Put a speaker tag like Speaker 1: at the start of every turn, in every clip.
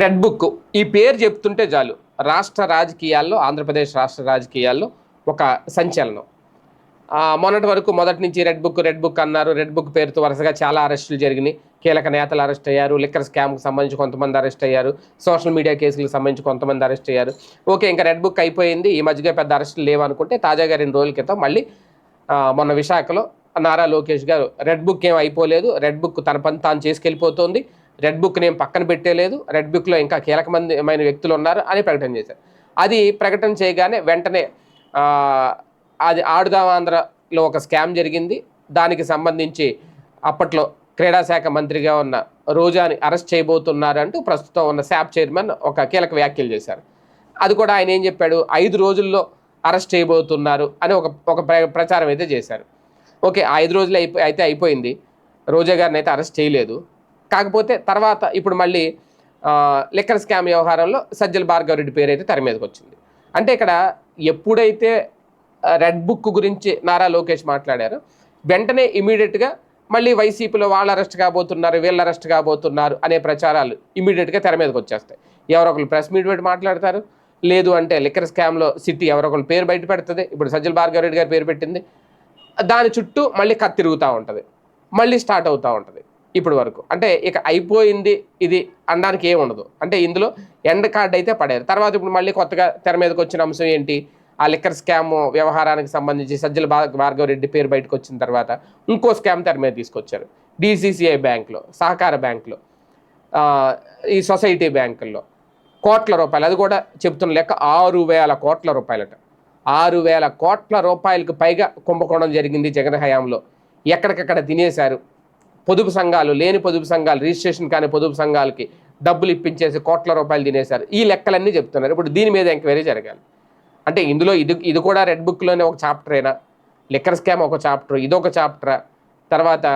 Speaker 1: Red book. ఈ పేరు చెప్తుంటే చాలు. రాష్ట్ర రాజకీయాల్లో ఆంధ్రప్రదేశ్ రాష్ట్ర రాజకీయాల్లో ఒక సంచలనం. మొన్నటి వరకు మొదటి నుంచి రెడ్ బుక్ రెడ్ బుక్ అన్నారు. రెడ్ బుక్ పేరుతో వరుసగా చాలా అరెస్టులు జరిగినాయి. కీలక నేతలు అరెస్ట్ అయ్యారు. లిక్కర్ స్కామ్కి సంబంధించి కొంతమంది అరెస్ట్ అయ్యారు. సోషల్ మీడియా కేసులకు సంబంధించి కొంతమంది అరెస్ట్ అయ్యారు. ఓకే ఇంకా రెడ్ బుక్ అయిపోయింది. ఈ మధ్యగా పెద్ద అరెస్టులు లేవనుకుంటే తాజాగా రెండు రోజుల క్రితం మళ్ళీ మొన్న విశాఖలో నారా లోకేష్ గారు రెడ్ బుక్ ఏం అయిపోలేదు. రెడ్ బుక్ తన పని తాను చేసుకెళ్ళిపోతుంది. రెడ్ బుక్ నేను పక్కన పెట్టేలేదు. రెడ్ బుక్లో ఇంకా కీలకమైన వ్యక్తులు ఉన్నారు అని ప్రకటన చేశారు. అది ప్రకటన చేయగానే వెంటనే అది ఆడుదామాంధ్రలో ఒక స్కామ్ జరిగింది. దానికి సంబంధించి అప్పట్లో క్రీడా శాఖ మంత్రిగా ఉన్న రోజాని అరెస్ట్ చేయబోతున్నారంటూ ప్రస్తుతం ఉన్న శాప్ చైర్మన్ ఒక కీలక వ్యాఖ్యలు చేశారు. అది కూడా ఆయన ఏం చెప్పాడు? ఐదు రోజుల్లో అరెస్ట్ చేయబోతున్నారు అని ఒక ఒక ప్ర- ప్రచారం అయితే చేశారు. ఓకే ఐదు రోజులు అయిపో అయితే అయిపోయింది. రోజా గారిని అయితే అరెస్ట్ చేయలేదు. కాకపోతే తర్వాత ఇప్పుడు మళ్ళీ ఆ, లిక్కర్ స్కామ్ వ్యవహారంలో సజ్జల భార్గవ రెడ్డి పేరు అయితే తెర మీదకి వచ్చింది. అంటే ఇక్కడ ఎప్పుడైతే రెడ్ బుక్ గురించి నారా లోకేష్ మాట్లాడారో వెంటనే ఇమీడియట్గా మళ్ళీ వైసీపీలో వాళ్ళు అరెస్ట్ కాబోతున్నారు వీళ్ళు అరెస్ట్ కాబోతున్నారు అనే ప్రచారాలు ఇమీడియట్గా తెర మీదకి వచ్చేస్తాయి. ఎవరో ఒకరు ప్రెస్ మీట్ పెట్టి మాట్లాడతారు లేదు అంటే లిక్కర్ స్కామ్లో సిటీ ఎవరో ఒకరు పేరు బయట పెడుతుంది ఇప్పుడు సజ్జల భార్గవ రెడ్డి గారి పేరు పెట్టింది దాని చుట్టూ మళ్ళీ కత్తిరుగుతూ ఉంటుంది మళ్ళీ స్టార్ట్ అవుతూ ఉంటుంది. ఇప్పుడు వరకు. అంటే ఇక అయిపోయింది ఇది అనడానికి ఏమి ఉండదు. అంటే ఇందులో ఎండ్ కార్డ్ అయితే పడేది తర్వాత ఇప్పుడు మళ్ళీ కొత్తగా తెర మీదకి వచ్చిన అంశం ఏంటి? ఆ లిక్కర్ స్కామ్ వ్యవహారానికి సంబంధించి సజ్జల భార్గవ రెడ్డి పేరు బయటకు వచ్చిన తర్వాత ఇంకో స్కామ్ తెర మీద తీసుకొచ్చారు. డిసిసిఐ బ్యాంకులో సహకార బ్యాంకులో ఈ సొసైటీ బ్యాంకుల్లో కోట్ల రూపాయలు. అది కూడా చెప్తున్న లెక్క ఆరు వేల కోట్ల రూపాయలట. ఆరు వేల కోట్ల రూపాయలకు పైగా కుంభకోణం జరిగింది జగన్ హయాంలో. ఎక్కడికక్కడ తినేశారు. పొదుపు సంఘాలు లేని పొదుపు సంఘాలు రిజిస్ట్రేషన్ కానీ పొదుపు సంఘాలకి డబ్బులు ఇప్పించేసి కోట్ల రూపాయలు తినేశారు. ఈ లెక్కలన్నీ చెప్తున్నారు. ఇప్పుడు దీని మీద ఎంక్వైరీ జరగాలి. అంటే ఇందులో ఇది ఇది కూడా రెడ్ బుక్లోనే ఒక చాప్టరేనా లిక్కర్ స్కామ్ ఒక చాప్టర్ ఇదొక చాప్టరా. తర్వాత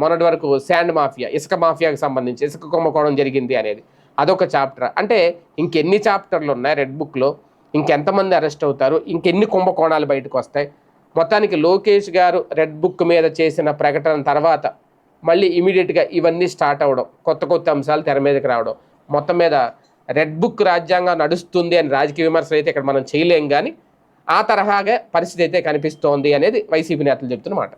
Speaker 1: మొన్నటి వరకు శాండ్ మాఫియా ఇసుక మాఫియాకి సంబంధించి ఇసుక కుంభకోణం జరిగింది అనేది. అదొక చాప్టర్. అంటే ఇంకెన్ని చాప్టర్లు ఉన్నాయి రెడ్ బుక్లో? ఇంకెంతమంది అరెస్ట్ అవుతారు? ఇంకెన్ని కుంభకోణాలు బయటకు వస్తాయి? మొత్తానికి లోకేష్ గారు రెడ్ బుక్ మీద చేసిన ప్రకటన తర్వాత మళ్ళీ ఇమీడియట్గా ఇవన్నీ స్టార్ట్ అవ్వడం కొత్త కొత్త అంశాలు తెర మీదకి రావడం. మొత్తం మీద రెడ్ బుక్ రాజ్యాంగం నడుస్తుంది అని రాజకీయ విమర్శలు అయితే ఇక్కడ మనం చేయలేం కానీ ఆ తరహాగా పరిస్థితి అయితే కనిపిస్తోంది అనేది వైసీపీ నేతలు చెప్తున్నమాట